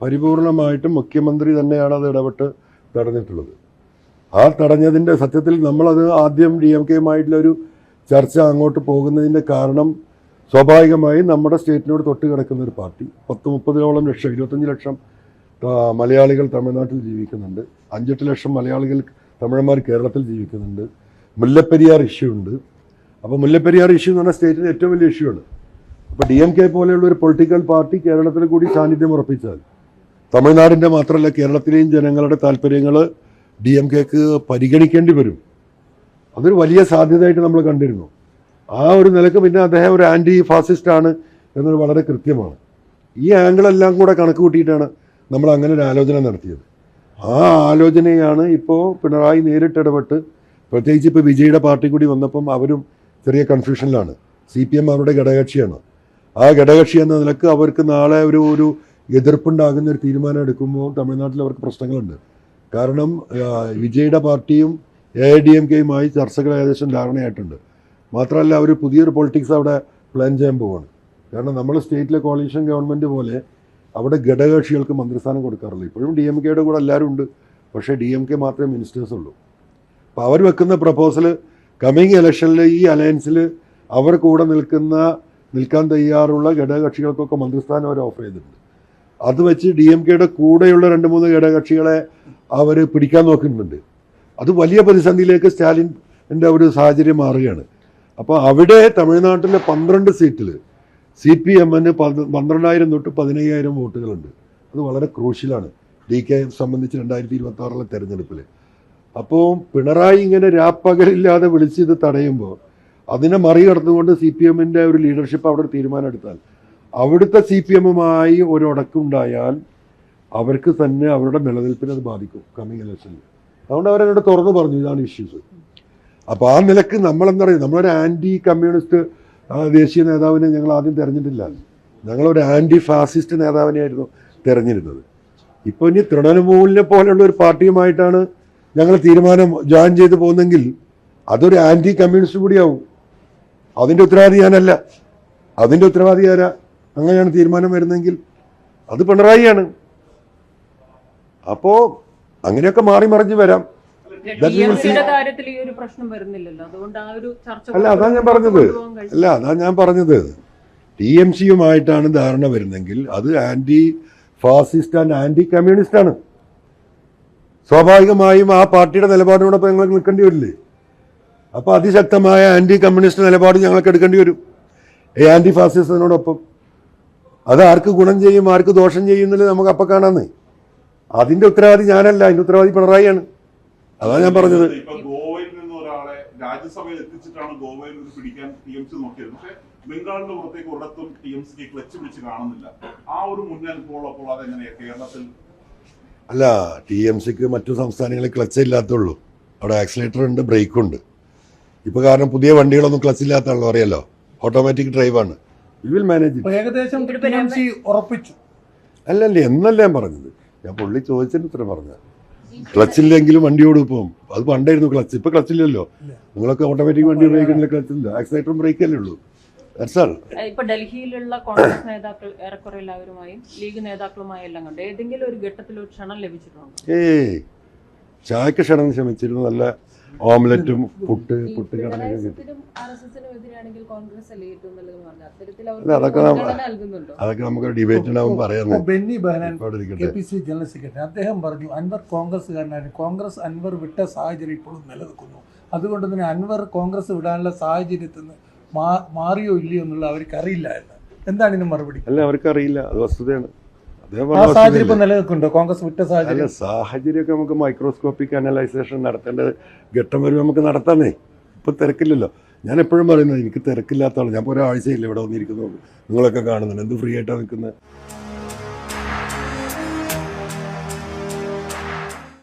പരിപൂർണമായിട്ടും മുഖ്യമന്ത്രി തന്നെയാണ് അത് ഇടപെട്ട് തടഞ്ഞിട്ടുള്ളത്. ആ തടഞ്ഞതിന്റെ സത്യത്തിൽ നമ്മളത് ആദ്യം ഡി എം കെയുമായിട്ടുള്ളൊരു ചർച്ച അങ്ങോട്ട് പോകുന്നതിന്റെ കാരണം സ്വാഭാവികമായും നമ്മുടെ സ്റ്റേറ്റിനോട് തൊട്ട് കിടക്കുന്ന ഒരു പാർട്ടി. പത്ത് മുപ്പതിനോളം ലക്ഷം ഇരുപത്തഞ്ച് ലക്ഷം മലയാളികൾ തമിഴ്നാട്ടിൽ ജീവിക്കുന്നുണ്ട്. അഞ്ചെട്ട് ലക്ഷം മലയാളികൾ തമിഴന്മാർ കേരളത്തിൽ ജീവിക്കുന്നുണ്ട്. മുല്ലപ്പെരിയാർ ഇഷ്യൂ ഉണ്ട്. അപ്പോൾ മുല്ലപ്പെരിയാർ ഇഷ്യൂ എന്ന് പറഞ്ഞാൽ സ്റ്റേറ്റിന്റെ ഏറ്റവും വലിയ ഇഷ്യൂ ആണ്. അപ്പോൾ ഡി എം കെ പോലെയുള്ള ഒരു പൊളിറ്റിക്കൽ പാർട്ടി കേരളത്തിൽ കൂടി സാന്നിധ്യം ഉറപ്പിച്ചാൽ തമിഴ്നാടിന്റെ മാത്രമല്ല കേരളത്തിലെയും ജനങ്ങളുടെ താല്പര്യങ്ങൾ ഡി എം കെക്ക് പരിഗണിക്കേണ്ടി വരും. അതൊരു വലിയ സാധ്യതയായിട്ട് നമ്മൾ കണ്ടിരുന്നു. ആ ഒരു നിലയ്ക്ക് പിന്നെ അദ്ദേഹം ഒരു ആന്റി ഫാസിസ്റ്റ് ആണ് എന്നത് വളരെ കൃത്യമാണ്. ഈ ആംഗിളെല്ലാം കൂടെ കണക്ക് കൂട്ടിയിട്ടാണ് നമ്മൾ അങ്ങനെ ഒരു ആലോചന നടത്തിയത്. ആ ആലോചനയാണ് ഇപ്പോൾ പിണറായി നേരിട്ട് ഇടപെട്ട് പ്രത്യേകിച്ച് ഇപ്പോൾ വിജയുടെ പാർട്ടി കൂടി വന്നപ്പം അവരും ചെറിയ കൺഫ്യൂഷനിലാണ് സി പി എം അവരുടെ ഘടകകക്ഷിയാണ്. ആ ഘടകകക്ഷി എന്ന നിലയ്ക്ക് അവർക്ക് നാളെ ഒരു ഒരു എതിർപ്പുണ്ടാകുന്ന ഒരു തീരുമാനം എടുക്കുമ്പോൾ തമിഴ്നാട്ടിൽ അവർക്ക് പ്രശ്നങ്ങളുണ്ട്. കാരണം വിജയുടെ പാർട്ടിയും എ ഐ ഡി എം കെയുമായി ചർച്ചകൾ ഏകദേശം ധാരണയായിട്ടുണ്ട്. മാത്രമല്ല അവർ പുതിയൊരു പൊളിറ്റിക്സ് അവിടെ പ്ലാൻ ചെയ്യാൻ പോവാണ്. കാരണം നമ്മൾ സ്റ്റേറ്റിലെ കോളീഷൻ ഗവൺമെന്റ് പോലെ അവിടെ ഘടകകക്ഷികൾക്ക് മന്ത്രിസ്ഥാനം കൊടുക്കാറില്ല. ഇപ്പോഴും ഡി എം കെയുടെ കൂടെ എല്ലാവരും ഉണ്ട്. പക്ഷേ ഡി എം കെ മാത്രമേ മിനിസ്റ്റേഴ്സ് ഉള്ളൂ. അപ്പോൾ അവർ വെക്കുന്ന പ്രപ്പോസൽ കമ്മിങ് ഇലക്ഷനിൽ ഈ അലയൻസിൽ അവർ കൂടെ നിൽക്കുന്ന നിൽക്കാൻ തയ്യാറുള്ള ഘടകകക്ഷികൾക്കൊക്കെ മന്ത്രിസ്ഥാനം അവർ ഓഫർ ചെയ്തിട്ടുണ്ട്. അത് വെച്ച് ഡി എം കെയുടെ കൂടെയുള്ള രണ്ട് മൂന്ന് ഘടകകക്ഷികളെ അവർ പിടിക്കാൻ നോക്കുന്നുണ്ട്. അത് വലിയ പ്രതിസന്ധിയിലേക്ക് സ്റ്റാലിന്റെ ഒരു സാഹചര്യം മാറുകയാണ്. അപ്പോൾ അവിടെ തമിഴ്നാട്ടിലെ പന്ത്രണ്ട് സീറ്റിൽ സി പി എമ്മിന് പന്ത്രണ്ടായിരം തൊട്ട് പതിനയ്യായിരം വോട്ടുകളുണ്ട്. അത് വളരെ ക്രൂഷ്യലാണ്. ഡി കെ സംബന്ധിച്ച് രണ്ടായിരത്തി ഇരുപത്തി ആറിലെ തെരഞ്ഞെടുപ്പിൽ അപ്പോൾ പിണറായി ഇങ്ങനെ രാപ്പകലില്ലാതെ വിളിച്ച് ഇത് തടയുമ്പോൾ അതിനെ മറികടന്നുകൊണ്ട് സി പി എമ്മിന്റെ ഒരു ലീഡർഷിപ്പ് അവിടെ തീരുമാനം എടുത്താൽ അവിടുത്തെ സി പി എമ്മുമായി ഒരു ഉടക്കുണ്ടായാൽ അവർക്ക് തന്നെ അവരുടെ നിലനിൽപ്പിനെ അത് ബാധിക്കും കമ്മിങ് ഇലക്ഷനിൽ അതുകൊണ്ട് അവരെന്നോട് തുറന്നു പറഞ്ഞു ഇതാണ് ഇഷ്യൂസ് അപ്പോൾ ആ നിലയ്ക്ക് നമ്മളെന്താ പറയുക നമ്മളൊരു ആന്റി കമ്മ്യൂണിസ്റ്റ് ദേശീയ നേതാവിനെ ഞങ്ങൾ ആദ്യം തിരഞ്ഞിട്ടില്ല ഞങ്ങളൊരു ആന്റി ഫാസിസ്റ്റ് നേതാവിനെയായിരുന്നു തിരഞ്ഞിരുന്നത് ഇപ്പോൾ ഇനി തൃണമൂലിനെ പോലെയുള്ള ഒരു പാർട്ടിയുമായിട്ടാണ് ഞങ്ങൾ തീരുമാനം ജോയിൻ ചെയ്ത് പോകുന്നെങ്കിൽ അതൊരു ആന്റി കമ്മ്യൂണിസ്റ്റ് കൂടിയാവും. അതിന്റെ ഉത്തരവാദി ഞാനല്ല. അതിന്റെ ഉത്തരവാദി ആരാ? അങ്ങനെയാണ് തീരുമാനം വരുന്നതെങ്കിൽ അത് പിണറായിയാണ്. അപ്പോ അങ്ങനെയൊക്കെ മാറി മറിഞ്ഞ് വരാം. അല്ല അതാ ഞാൻ പറഞ്ഞത്. അല്ല അതാ ഞാൻ പറഞ്ഞത്. ടി എം സിയുമായിട്ടാണ് ധാരണ വരുന്നെങ്കിൽ അത് anti fascist and anti communist ആണ്. സ്വാഭാവികമായും ആ പാർട്ടിയുടെ നിലപാടിനോടൊപ്പം ഞങ്ങൾ നിൽക്കേണ്ടി വരില്ലേ? അപ്പോൾ അതിശക്തമായ ആന്റി കമ്മ്യൂണിസ്റ്റ് നിലപാട് ഞങ്ങൾക്ക് എടുക്കേണ്ടി വരും. ആന്റി ഫാസിസ്റ്റിനോടൊപ്പം ഫാസിസത്തിനോടൊപ്പം. അത് ആർക്ക് ഗുണം ചെയ്യും ആർക്ക് ദോഷം ചെയ്യും എന്നുള്ളത് നമുക്ക് അപ്പം കാണാന്ന്. അതിന്റെ ഉത്തരവാദി ഞാനല്ല അതിന്റെ ഉത്തരവാദി പിണറായിയാണ്. അതാ ഞാൻ പറഞ്ഞത്. ഗോവയിൽ നിന്ന് ഒരാളെ രാജ്യസഭയിൽ എത്തിച്ചിട്ടാണ് ഗോവയിൽ നിന്ന് പിടിക്കാൻ ടി എം സി നോക്കിയത്. പക്ഷെ ബംഗാളിന്റെ പുറത്തേക്ക് ഒരിടത്തും ടി എം സിക്ക് ക്ലച്ച് പിടിച്ച് കാണുന്നില്ല. ആ ഒരു അതെങ്ങനെയാ കേരളത്തിൽ? അല്ല ടി എം സിക്ക് മറ്റു സംസ്ഥാനങ്ങളിൽ ക്ലച്ച് ഇല്ലാത്തുള്ളൂ. അവിടെ ആക്സിലേറ്റർ ഉണ്ട് ബ്രേക്കും ഉണ്ട്. ഇപ്പോൾ കാരണം പുതിയ വണ്ടികളൊന്നും ക്ലച്ച് ഇല്ലാത്താണല്ലോ അറിയാലോ? ഓട്ടോമാറ്റിക് ഡ്രൈവാണ് യു വിൽ മാനേജ് ഏകദേശം ഉറപ്പിച്ചു. അല്ലല്ലേ എന്നല്ല ഞാൻ പറഞ്ഞത്? ഞാൻ പുള്ളി ചോദിച്ചതിന് ഉത്തരം പറഞ്ഞ ക്ലച്ചില്ലെങ്കിലും വണ്ടി ഓടും ഇപ്പം. അത് പണ്ടായിരുന്നു ക്ലച്ച് ഇപ്പൊ ക്ലച്ചില്ലല്ലോ നിങ്ങളൊക്കെ ഓട്ടോമാറ്റിക് വണ്ടി ഉപയോഗിക്കുന്നില്ല ക്ലച്ചില്ല ആക്സിലേറ്ററും ബ്രേക്കല്ലേ ഉള്ളൂ. ഇപ്പൊ ഡൽഹിയിലുള്ള കോൺഗ്രസ് നേതാക്കൾ ഏറെക്കുറെ എല്ലാവരുമായും ലീഗ് നേതാക്കളുമായി എല്ലാം കണ്ട്. ഏതെങ്കിലും ഒരു ഘട്ടത്തിൽ ഒരു ക്ഷണം ലഭിച്ചിട്ടുണ്ടോ? ഏയ് ചായക്ക് ക്ഷണം ശ്രമിച്ചിരുന്നു നല്ല ഓംലറ്റും പുട്ട് പുട്ട് കടലൊക്കെ കിട്ടി. അല്ലേ അതൊക്കെ? അതൊക്കെ നമുക്ക് ഡിബേറ്റിനാവും പറയാൻ Benny Behanan K P C general secretary അദ്ദേഹം പറഞ്ഞു അൻവർ കോൺഗ്രസ്സുകാരനായിരുന്നു. കോൺഗ്രസ് അൻവർ വിട്ട സാഹചര്യം ഇപ്പോഴും നിലനിൽക്കുന്നു. അതുകൊണ്ട് തന്നെ അൻവർ കോൺഗ്രസ് വിടാനുള്ള സാഹചര്യത്തിൽ നിന്ന് മാറിയോ ഇല്ലയോ എന്നുള്ള അവർക്ക് അറിയില്ല എന്ന് എന്താണ് ഇതിന് മറുപടി? അല്ല അവർക്കറിയില്ല. അത് വസ്തുതയാണ്. അല്ല സാഹചര്യം സാഹചര്യമൊക്കെ നമുക്ക് മൈക്രോസ്കോപ്പിക് അനലൈസേഷൻ നടത്തേണ്ട ഘട്ടം വരും നമുക്ക് നടത്താനേ. ഇപ്പൊ തിരക്കില്ലല്ലോ. ഞാൻ എപ്പോഴും പറയുന്നത് എനിക്ക് തിരക്കില്ലാത്ത ആളാണ് ഞാൻ ഇപ്പോൾ ഒരാഴ്ചയില്ല ഇവിടെ വന്നിരിക്കുന്നു നിങ്ങളൊക്കെ കാണുന്നുണ്ട്. എന്ത് ഫ്രീ ആയിട്ടാണ് നിൽക്കുന്നത്